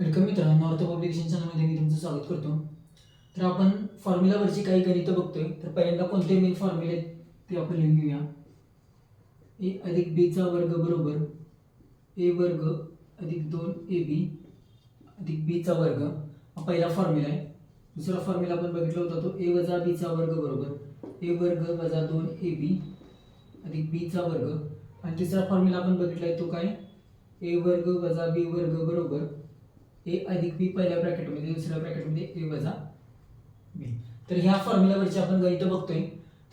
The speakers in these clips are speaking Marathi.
म्हणजे वेलकम मित्रांनो नॉर्थ पब्लिकेशन चॅनलमध्ये मी तुमचं स्वागत करतो. तर आपण फॉर्म्युलावरची काही गणितं बघतोय. तर पहिल्यांदा कोणते मेन फॉर्म्युले आहेत ते आपण लिहून घेऊया. ए अधिक बीचा वर्ग बरोबर ए वर्ग अधिक दोन ए बी अधिक बीचा वर्ग. हा पहिला फॉर्म्युला आहे. दुसरा फॉर्म्युला आपण बघितला होता तो ए वजा बीचा वर्ग बरोबर. ए वर्ग वजा दोन ए बी अधिक बीचा वर्ग. आणि तिसरा फॉर्म्युला आपण बघितला आहे तो काय? ए वर्ग वजा बी वर्ग बरोबर. ए अधिक बी पहिल्या ब्रॅकेटमध्ये दुसऱ्या ब्रॅकेटमध्ये ए वजा बी तर ह्या फॉर्म्युलावरची आपण गणित बघतोय.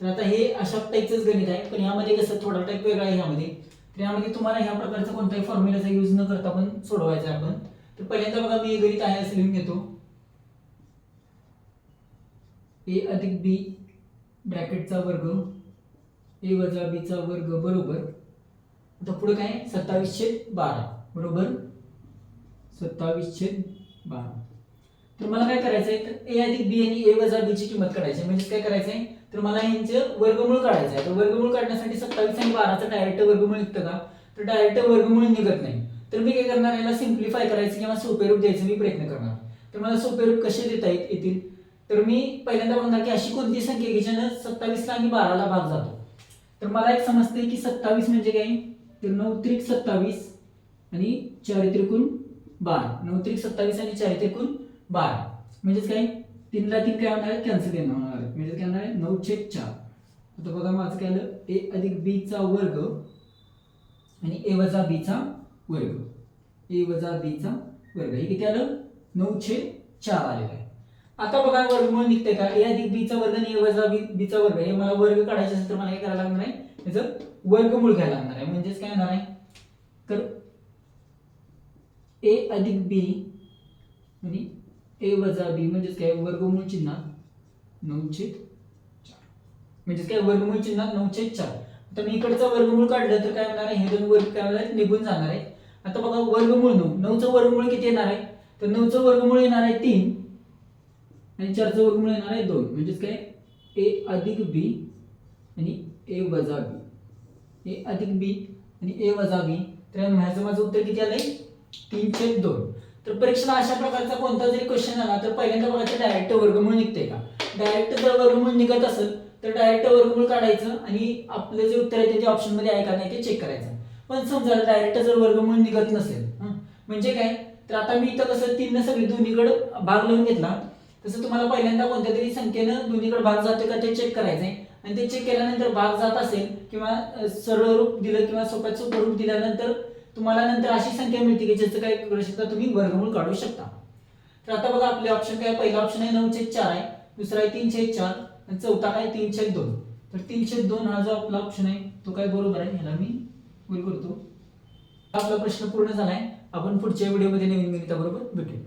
तर आता हे अशा टाईपचंच गणित आहे पण यामध्ये कसं थोडा टाईप वेगळा आहे ह्यामध्ये. तर यामध्ये तुम्हाला ह्या प्रकारचा कोणताही फॉर्म्युलाचा यूज न करता पण सोडवायचा आहे आपण. तर पहिल्यांदा बघा मी हे गणित आहे असं लिहून घेतो. ए अधिक बी ब्रॅकेटचा वर्ग ए वजा बीचा वर्ग बरोबर. आता पुढे काय? सत्तावीसशे बारा बरोबर? सत्तावीसशे बारा. तर मला काय करायचं आहे तर ए अधिक बी आणि ए वजा बीची किंमत काढायची आहे. म्हणजे काय करायचं आहे तर मला यांचं वर्गमूळ काढायचं आहे. तर वर्गमूळ काढण्यासाठी सत्तावीस आणि बाराचं डायरेक्ट वर्गमूळ निघतं का? तर डायरेक्ट वर्गमूळ निघत नाही. तर मी काय करणार? याला सिम्प्लिफाय करायचं किंवा सोपे रूप द्यायचं मी प्रयत्न करणार. तर मला सोपे रूप कसे देता येतील? तर मी पहिल्यांदा म्हणणार की अशी कोणती संख्या की ज्यानं सत्तावीसला आणि बाराला भाग जातो? तर मला एक समजते की सत्तावीस म्हणजे काय? तर नऊ त्रिक सत्तावीस आणि चार त्रिकोण बारा. नऊ त्रिक सत्तावीस आणि चार एकूण बारा. म्हणजेच काय? तीनला तीन काय होणार आहे कॅन्सल होणार आहे म्हणजे काय होणार आहे नऊ छेद चार. आता बघा माझं काय आलं? ए अधिक बी चा वर्ग आणि ए वजा बी चा वर्ग. ए वजा बी चा वर्ग. हे किती आलं? नऊ छेद चार आलेलं आहे. आता बघा वर्गमूळ निघते का? ए अधिक बी चा वर्ग आणि ए वजा बी बी चा वर्ग. हे मला वर्ग काढायचे असेल तर मला हे करायला लागणार आहे. त्याचं वर्गमूळ घ्यायला लागणार आहे. म्हणजेच काय होणार आहे? तर ए अधिक बी आणि ए वजा बी म्हणजेच काय? वर्गमूळ चिन्हात नऊ चार. म्हणजेच काय? वर्गमूळ चिन्हात नऊ चार. आता मी इकडचं वर्गमूळ काढलं तर काय होणार आहे? हे दोन वर्ग काय होणार निघून जाणार आहे. आता बघा वर्गमूळ नऊ. नऊचं वर्गमूळ किती येणार आहे? तर नऊचं वर्गमूळ येणार आहे तीन. आणि चारचं वर्गमूळ येणार आहे दोन. म्हणजेच काय? ए अधिक बी आणि ए वजा बी. ए अधिक बी आणि ए वजा बी. तर ह्याचं माझं उत्तर किती आलं आहे तीन तीनशे दोन. तर परीक्षेला अशा प्रकारचा कोणता जरी क्वेश्चन आला तर पहिल्यांदा बघायचं डायरेक्ट वर्गमूळ निघते का? डायरेक्ट जर वर्गमूळ निघत असेल तर डायरेक्ट वर्गमूळ काढायचं आणि आपलं जे उत्तर आहे ते ऑप्शनमध्ये आहे का नाही ते चेक करायचं. पण समजा डायरेक्ट जर वर्गमूळ निघत नसेल म्हणजे काय? तर आता मी इथं कसं तीन सगळी दोन्हीकडे भाग लावून घेतला. तसं तुम्हाला पहिल्यांदा कोणत्या तरी संख्येनं दोन्हीकडे भाग जातो का ते चेक करायचंय. आणि ते चेक केल्यानंतर भाग जात असेल किंवा सरळ रूप दिलं किंवा सोप्यात सोपं रूप दिल्यानंतर तुम्हाला नंतर अशी संख्या मिळते की ज्याचं काय करू शकता तुम्ही वर्गमूळ काढू शकता. तर आता बघा आपले ऑप्शन काय? पहिला ऑप्शन आहे नऊ छेद चार आहे दुसरा आहे तीन छेद चार आणि चौथा काय तीन छेद दोन. तर तीन छेद दोन हा जो आपला ऑप्शन आहे तो काय बरोबर आहे? ह्याला मी होईल करतो. आपला प्रश्न पूर्ण झालाय. आपण पुढच्या व्हिडिओमध्ये नवीन गणिताबरोबर भेटू